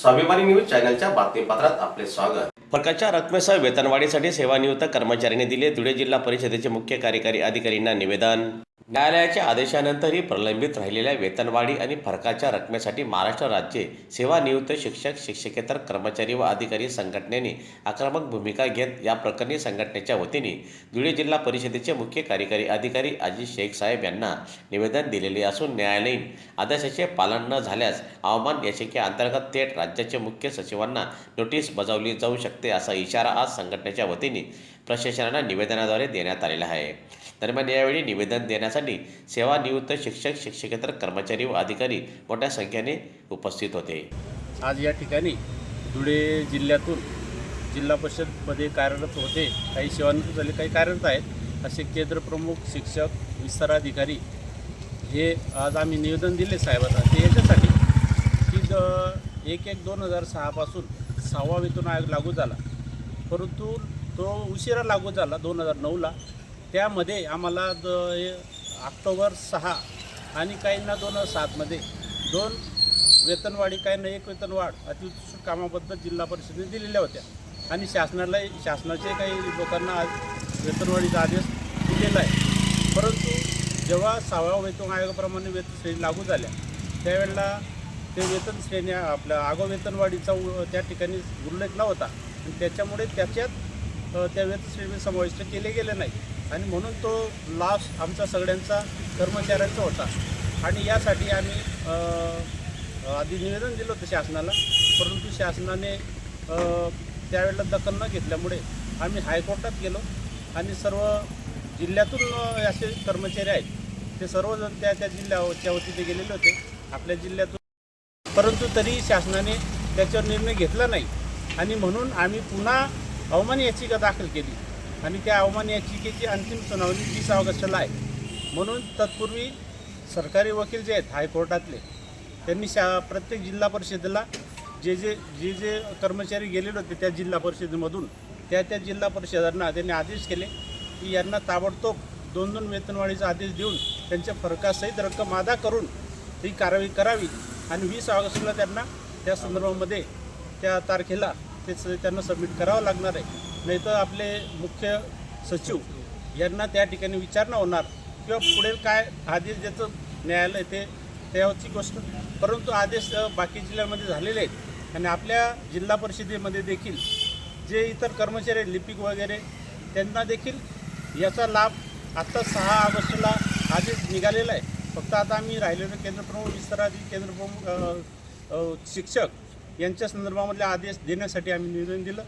स्वाभिमानी न्यूज चॅनलच्या बातमीपत्रात आपले स्वागत. फरकाच्या रकमेसह वेतनवाढीसाठी सेवानिवृत्त कर्मचाऱ्यांनी दिले धुळे जिल्हा परिषदेचे मुख्य कार्यकारी अधिकारींना निवेदन. न्यायालयाच्या आदेशानंतरही प्रलंबित राहिलेल्या वेतनवाढी आणि फरकाच्या रकमेसाठी महाराष्ट्र राज्य सेवानिवृत्त शिक्षक शिक्षकेतर कर्मचारी व अधिकारी संघटनेने आक्रमक भूमिका घेत या प्रकरणी संघटनेच्या वतीने धुळे जिल्हा परिषदेचे मुख्य कार्यकारी अधिकारी अजित शेख साहेब यांना निवेदन दिलेले असून न्यायालयीन आदेशाचे पालन न झाल्यास अवमान याचिकेअंतर्गत थेट राज्याचे मुख्य सचिवांना नोटीस बजावली जाऊ शकते असा इशारा आज संघटनेच्या वतीने प्रशासनाला निवेदनाद्वारे देण्यात आलेला आहे. दरम्यान यावेळी निवेदन देण्यासाठी सेवानिवृत्त शिक्षक शिक्षकेतर कर्मचारी व अधिकारी मोठ्या संख्येने उपस्थित होते. आज या ठिकाणी धुळे जिल्ह्यातून जिल्हा परिषदमध्ये कार्यरत होते. काही सेवानिवृत्त झाले काही कार्यरत आहेत. असे केंद्रप्रमुख शिक्षक विस्ताराधिकारी हे आज आम्ही निवेदन दिले साहेबांना. ते याच्यासाठी की एक एक दोन हजार सहापासून सहावा वेतन आयोग लागू झाला. परंतु तो उशिरा लागू झाला दोन हजार नऊला. त्यामध्ये आम्हाला द ऑक्टोबर सहा आणि काहींना दोन हजार सातमध्ये दोन वेतनवाढी काहींना एक वेतनवाढ अतिउत्कृष्ट कामाबद्दल जिल्हा परिषदेने दिलेल्या होत्या. आणि शासनाला शासनाचे काही लोकांना आज वेतनवाढीचा आदेश दिलेला आहे. परंतु जेव्हा सहाव्या वेतन आयोगाप्रमाणे वेतन श्रेणी लागू झाल्या त्यावेळेला ते वेतन श्रेणी आपल्या आगो वेतनवाढीचा उ- त्या ठिकाणी उल्लेख नव्हता. आणि त्याच्यामुळे त्याच्यात त्या वेतन श्रेणी समाविष्ट केले गेले नाही आणि म्हणून तो लाभ आमचा सगळ्यांचा कर्मचाऱ्यांचा होता. आणि यासाठी आम्ही आधी निवेदन दिलं होतं शासनाला परंतु शासनाने त्यावेळेला दखल न घेतल्यामुळे आम्ही हायकोर्टात गेलो आणि सर्व जिल्ह्यातून असे कर्मचारी आहेत. ते सर्वजण त्या त्या जिल्ह्याच्या वतीने गेलेले होते. आपल्या जिल्ह्यातून परंतु तरी शासनाने त्याच्यावर निर्णय घेतला नाही. आणि म्हणून आम्ही पुन्हा अवमान याचिका दाखल केली. आणि त्या अवमान याचिकेची अंतिम सुनावणी वीस ऑगस्टला आहे. म्हणून तत्पूर्वी सरकारी वकील जे आहेत हायकोर्टातले त्यांनी शा प्रत्येक जिल्हा परिषदेला जे जे जे जे कर्मचारी गेलेले होते त्या जिल्हा परिषदेमधून त्या त्या जिल्हा परिषदांना त्यांनी आदेश केले की यांना ताबडतोब दोन दोन वेतनवाढीचा आदेश देऊन त्यांच्या फरकासहित रक्कम अदा करून ही कारवाई करावी आणि वीस ऑगस्टला त्यांना त्या संदर्भामध्ये त्या तारखेला ते स- त्यांना सबमिट करावं लागणार आहे. नाही तर आपले मुख्य सचिव यांना त्या ठिकाणी विचारणा होणार किंवा पुढे काय आदेश देतं न्यायालय ते त्याची गोष्ट. परंतु आदेश बाकी जिल्ह्यांमध्ये झालेले आहेत. आणि आपल्या जिल्हा परिषदेमध्ये देखील जे इतर कर्मचारी लिपिक वगैरे त्यांना देखील याचा लाभ आत्ता सहा ऑगस्टला आदेश निघालेला आहे. फक्त आता आम्ही राहिलेलो केंद्रप्रमुख विस्ताराधी केंद्रप्रमुख शिक्षक यांच्या संदर्भामधले आदेश देण्यासाठी आम्ही निवेदन दिलं.